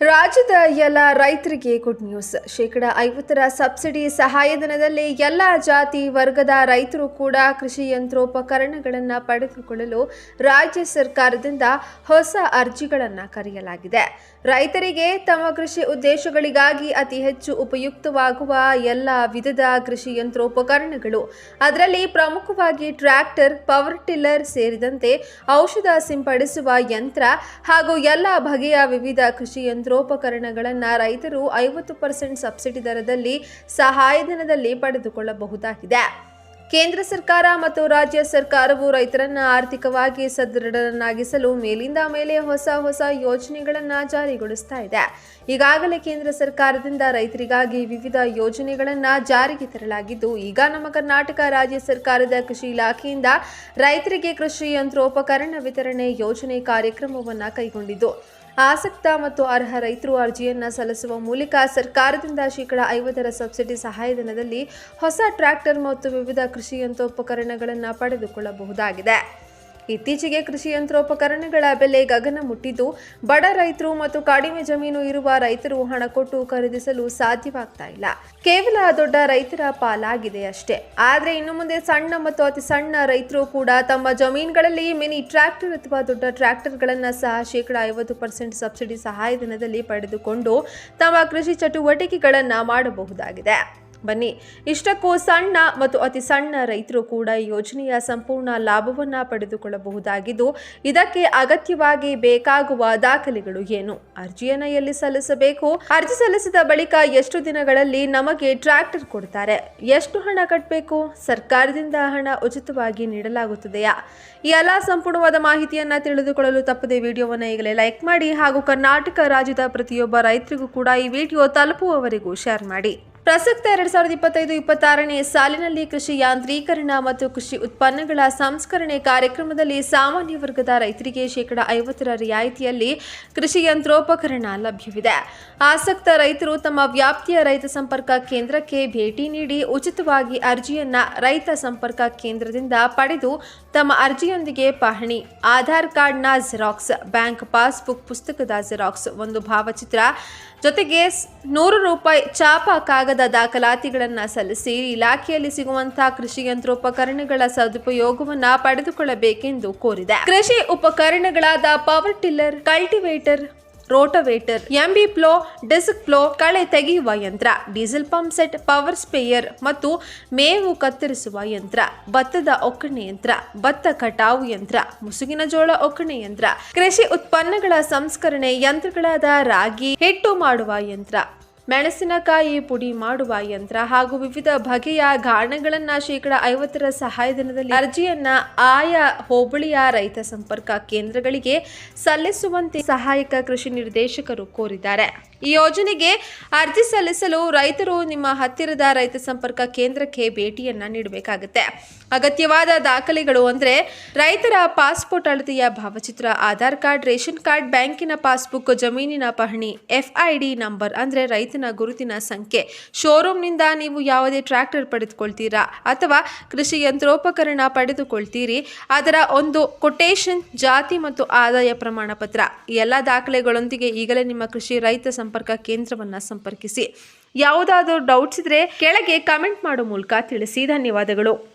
ರಾಜ್ಯದ ಎಲ್ಲ ರೈತರಿಗೆ ಗುಡ್ ನ್ಯೂಸ್ ಶೇಕಡ ಐವತ್ತರ ಸಬ್ಸಿಡಿ ಸಹಾಯಧನದಲ್ಲಿ ಎಲ್ಲ ಜಾತಿ ವರ್ಗದ ರೈತರು ಕೂಡ ಕೃಷಿ ಯಂತ್ರೋಪಕರಣಗಳನ್ನು ಪಡೆದುಕೊಳ್ಳಲು ರಾಜ್ಯ ಸರ್ಕಾರದಿಂದ ಹೊಸ ಅರ್ಜಿಗಳನ್ನು ಕರೆಯಲಾಗಿದೆ. ರೈತರಿಗೆ ತಮ್ಮ ಕೃಷಿ ಉದ್ದೇಶಗಳಿಗಾಗಿ ಅತಿ ಹೆಚ್ಚು ಉಪಯುಕ್ತವಾಗುವ ಎಲ್ಲ ವಿಧದ ಕೃಷಿ ಯಂತ್ರೋಪಕರಣಗಳು. ಅದರಲ್ಲಿ ಪ್ರಮುಖವಾಗಿ ಟ್ರ್ಯಾಕ್ಟರ್, ಪವರ್ ಟಿಲ್ಲರ್ ಸೇರಿದಂತೆ ಔಷಧ ಸಿಂಪಡಿಸುವ ಯಂತ್ರ ಹಾಗೂ ಎಲ್ಲ ಬಗೆಯ ವಿವಿಧ ಕೃಷಿ ಯಂತ್ರೋಪಕರಣಗಳನ್ನು ರೈತರು ಐವತ್ತು ಪರ್ಸೆಂಟ್ ಸಬ್ಸಿಡಿ ದರದಲ್ಲಿ ಸಹಾಯಧನದಲ್ಲಿ ಪಡೆದುಕೊಳ್ಳಬಹುದಾಗಿದೆ. ಕೇಂದ್ರ ಸರ್ಕಾರ ಮತ್ತು ರಾಜ್ಯ ಸರ್ಕಾರವು ರೈತರನ್ನ ಆರ್ಥಿಕವಾಗಿ ಸದೃಢರನ್ನಾಗಿಸಲು ಮೇಲಿಂದ ಮೇಲೆ ಹೊಸ ಹೊಸ ಯೋಜನೆಗಳನ್ನು ಜಾರಿಗೊಳಿಸ್ತಾ ಇದೆ. ಈಗಾಗಲೇ ಕೇಂದ್ರ ಸರ್ಕಾರದಿಂದ ರೈತರಿಗಾಗಿ ವಿವಿಧ ಯೋಜನೆಗಳನ್ನು ಜಾರಿಗೆ ತರಲಾಗಿದ್ದು, ಈಗ ನಮ್ಮ ಕರ್ನಾಟಕ ರಾಜ್ಯ ಸರ್ಕಾರದ ಕೃಷಿ ಇಲಾಖೆಯಿಂದ ರೈತರಿಗೆ ಕೃಷಿ ಯಂತ್ರೋಪಕರಣ ವಿತರಣೆ ಯೋಜನೆ ಕಾರ್ಯಕ್ರಮವನ್ನು ಕೈಗೊಂಡಿದ್ದು. ಆಸಕ್ತ ಮತ್ತು ಅರ್ಹ ರೈತರು ಅರ್ಜಿಯನ್ನು ಸಲ್ಲಿಸುವ ಮೂಲಕ ಸರ್ಕಾರದಿಂದ ಶೇಕಡ ಐವತ್ತರ ಸಬ್ಸಿಡಿ ಸಹಾಯಧನದಲ್ಲಿ ಹೊಸ ಟ್ರ್ಯಾಕ್ಟರ್ ಮತ್ತು ವಿವಿಧ ಕೃಷಿ ಯಂತ್ರೋಪಕರಣಗಳನ್ನು ಪಡೆದುಕೊಳ್ಳಬಹುದಾಗಿದೆ. ಇತ್ತೀಚೆಗೆ ಕೃಷಿ ಯಂತ್ರೋಪಕರಣಗಳ ಬೆಲೆ ಗಗನ ಮುಟ್ಟಿದ್ದು, ಬಡ ರೈತರು ಮತ್ತು ಕಡಿಮೆ ಜಮೀನು ಇರುವ ರೈತರು ಹಣ ಕೊಟ್ಟು ಖರೀದಿಸಲು ಸಾಧ್ಯವಾಗ್ತಾ ಇಲ್ಲ. ಕೇವಲ ದೊಡ್ಡ ರೈತರ ಪಾಲಾಗಿದೆ ಅಷ್ಟೇ. ಆದರೆ ಇನ್ನು ಮುಂದೆ ಸಣ್ಣ ಮತ್ತು ಅತಿ ಸಣ್ಣ ರೈತರು ಕೂಡ ತಮ್ಮ ಜಮೀನುಗಳಲ್ಲಿ ಮಿನಿ ಟ್ರ್ಯಾಕ್ಟರ್ ಅಥವಾ ದೊಡ್ಡ ಟ್ರ್ಯಾಕ್ಟರ್ಗಳನ್ನು ಸಹ ಶೇಕಡ ಐವತ್ತು ಪರ್ಸೆಂಟ್ ಸಬ್ಸಿಡಿ ಸಹಾಯಧನದಲ್ಲಿ ಪಡೆದುಕೊಂಡು ತಮ್ಮ ಕೃಷಿ ಚಟುವಟಿಕೆಗಳನ್ನು ಮಾಡಬಹುದಾಗಿದೆ. ಬನ್ನಿ. ಇಷ್ಟಕ್ಕೂ ಸಣ್ಣ ಮತ್ತು ಅತಿ ಸಣ್ಣ ರೈತರು ಕೂಡ ಈ ಯೋಜನೆಯ ಸಂಪೂರ್ಣ ಲಾಭವನ್ನು ಪಡೆದುಕೊಳ್ಳಬಹುದಾಗಿದ್ದು, ಇದಕ್ಕೆ ಅಗತ್ಯವಾಗಿ ಬೇಕಾಗುವ ದಾಖಲೆಗಳು ಏನು? ಅರ್ಜಿಯನ್ನು ಎಲ್ಲಿ ಸಲ್ಲಿಸಬೇಕು? ಅರ್ಜಿ ಸಲ್ಲಿಸಿದ ಬಳಿಕ ಎಷ್ಟು ದಿನಗಳಲ್ಲಿ ನಮಗೆ ಟ್ರ್ಯಾಕ್ಟರ್ ಕೊಡ್ತಾರೆ? ಎಷ್ಟು ಹಣ ಕಟ್ಟಬೇಕು ಸರ್ಕಾರದಿಂದ ಹಣ ಉಚಿತವಾಗಿ ನೀಡಲಾಗುತ್ತದೆಯಾ? ಈ ಎಲ್ಲ ಸಂಪೂರ್ಣವಾದ ಮಾಹಿತಿಯನ್ನು ತಿಳಿದುಕೊಳ್ಳಲು ತಪ್ಪದೆ ವಿಡಿಯೋವನ್ನು ಈಗಲೇ ಲೈಕ್ ಮಾಡಿ ಹಾಗೂ ಕರ್ನಾಟಕ ರಾಜ್ಯದ ಪ್ರತಿಯೊಬ್ಬ ರೈತರಿಗೂ ಕೂಡ ಈ ವಿಡಿಯೋ ತಲುಪುವವರೆಗೂ ಶೇರ್ ಮಾಡಿ. ಪ್ರಸಕ್ತ ಎರಡ್ ಸಾವಿರದ ಇಪ್ಪತ್ತೈದು, ಇಪ್ಪತ್ತಾರನೇ ಸಾಲಿನಲ್ಲಿ ಕೃಷಿ ಯಾಂತ್ರೀಕರಣ ಮತ್ತು ಕೃಷಿ ಉತ್ಪನ್ನಗಳ ಸಂಸ್ಕರಣೆ ಕಾರ್ಯಕ್ರಮದಲ್ಲಿ ಸಾಮಾನ್ಯ ವರ್ಗದ ರೈತರಿಗೆ ಶೇಕಡ ಐವತ್ತರ ರಿಯಾಯಿತಿಯಲ್ಲಿ ಕೃಷಿ ಯಂತ್ರೋಪಕರಣ ಲಭ್ಯವಿದೆ. ಆಸಕ್ತ ರೈತರು ತಮ್ಮ ವ್ಯಾಪ್ತಿಯ ರೈತ ಸಂಪರ್ಕ ಕೇಂದ್ರಕ್ಕೆ ಭೇಟಿ ನೀಡಿ ಉಚಿತವಾಗಿ ಅರ್ಜಿಯನ್ನ ರೈತ ಸಂಪರ್ಕ ಕೇಂದ್ರದಿಂದ ಪಡೆದು ತಮ್ಮ ಅರ್ಜಿಯೊಂದಿಗೆ ಪಹಣಿ. ಆಧಾರ್ ಕಾರ್ಡ್ನ ಜೆರಾಕ್ಸ್ ಬ್ಯಾಂಕ್ ಪಾಸ್ಬುಕ್ ಪುಸ್ತಕದ ಜೆರಾಕ್ಸ್ ಒಂದು ಭಾವಚಿತ್ರ ಜೊತೆಗೆ ನೂರು ರೂಪಾಯಿ ಚಾಪ ಕಾಗದ ದಾಖಲಾತಿಗಳನ್ನು ಸಲ್ಲಿಸಿ ಇಲಾಖೆಯಲ್ಲಿ ಸಿಗುವಂತಹ ಕೃಷಿ ಯಂತ್ರೋಪಕರಣಗಳ ಸದುಪಯೋಗವನ್ನು ಪಡೆದುಕೊಳ್ಳಬೇಕೆಂದು ಕೋರಿದೆ. ಕೃಷಿ ಉಪಕರಣಗಳಾದ power tiller cultivator rotavator MB plough disc plough ಕಳೆ ತೆಗೆಯುವ ಯಂತ್ರ diesel pump set power sprayer ಮತ್ತು ಮೇವು ಕತ್ತರಿಸುವ ಯಂತ್ರ, ಭತ್ತದ ಒಕ್ಕಣೆ ಯಂತ್ರ, ಭತ್ತ ಕಟಾವು ಯಂತ್ರ ಮುಸುಗಿನ ಜೋಳ ಒಕ್ಕಣೆ ಯಂತ್ರ, ಕೃಷಿ ಉತ್ಪನ್ನಗಳ ಸಂಸ್ಕರಣೆ ಯಂತ್ರಗಳಾದ ರಾಗಿ, ಹಿಟ್ಟು ಮಾಡುವ ಯಂತ್ರ ಮೆಣಸಿನಕಾಯಿ ಪುಡಿ ಮಾಡುವ ಯಂತ್ರ ಹಾಗೂ ವಿವಿಧ ಬಗೆಯ ಗಾಣಗಳನ್ನ ಶೇಕಡ ಐವತ್ತರ ಸಹಾಯಧನದಲ್ಲಿ ಅರ್ಜಿಯನ್ನ ಆಯಾ ಹೋಬಳಿಯ ರೈತ ಸಂಪರ್ಕ ಕೇಂದ್ರಗಳಿಗೆ ಸಲ್ಲಿಸುವಂತೆ ಸಹಾಯಕ ಕೃಷಿ ನಿರ್ದೇಶಕರು ಕೋರಿದ್ದಾರೆ. ಈ ಯೋಜನೆಗೆ ಅರ್ಜಿ ಸಲ್ಲಿಸಲು ರೈತರು ನಿಮ್ಮ ಹತ್ತಿರದ ರೈತ ಸಂಪರ್ಕ ಕೇಂದ್ರಕ್ಕೆ ಭೇಟಿಯನ್ನ ನೀಡಬೇಕಾಗುತ್ತೆ. ಅಗತ್ಯವಾದ ದಾಖಲೆಗಳು ಅಂದ್ರೆ ರೈತರ ಪಾಸ್ಪೋರ್ಟ್ ಅಳತೆಯ ಭಾವಚಿತ್ರ, ಆಧಾರ್ ಕಾರ್ಡ್, ರೇಷನ್ ಕಾರ್ಡ್, ಬ್ಯಾಂಕಿನ ಪಾಸ್ಬುಕ್, ಜಮೀನಿನ ಪಹಣಿ ಎಫ್ಐಡಿ ನಂಬರ್ ಅಂದ್ರೆ ರೈತನ ಗುರುತಿನ ಸಂಖ್ಯೆ. ಶೋರೂಮ್ನಿಂದ ನೀವು ಯಾವುದೇ ಟ್ರ್ಯಾಕ್ಟರ್ ಪಡೆದುಕೊಳ್ತೀರಾ ಅಥವಾ ಕೃಷಿ ಯಂತ್ರೋಪಕರಣ ಪಡೆದುಕೊಳ್ತೀರಿ, ಅದರ ಒಂದು ಕೊಟೇಶನ್ ಜಾತಿ ಮತ್ತು ಆದಾಯ ಪ್ರಮಾಣ ಪತ್ರ ಎಲ್ಲ ದಾಖಲೆಗಳೊಂದಿಗೆ ಈಗಲೇ ನಿಮ್ಮ ಕೃಷಿ ರೈತ ಸಂಪರ್ಕ ಕೇಂದ್ರವನ್ನು ಸಂಪರ್ಕಿಸಿ. ಯಾವುದಾದರೂ ಡೌಟ್ಸ್ ಇದ್ರೆ ಕೆಳಗೆ ಕಮೆಂಟ್ ಮಾಡೋ ಮೂಲಕ ತಿಳಿಸಿ. ಧನ್ಯವಾದಗಳು.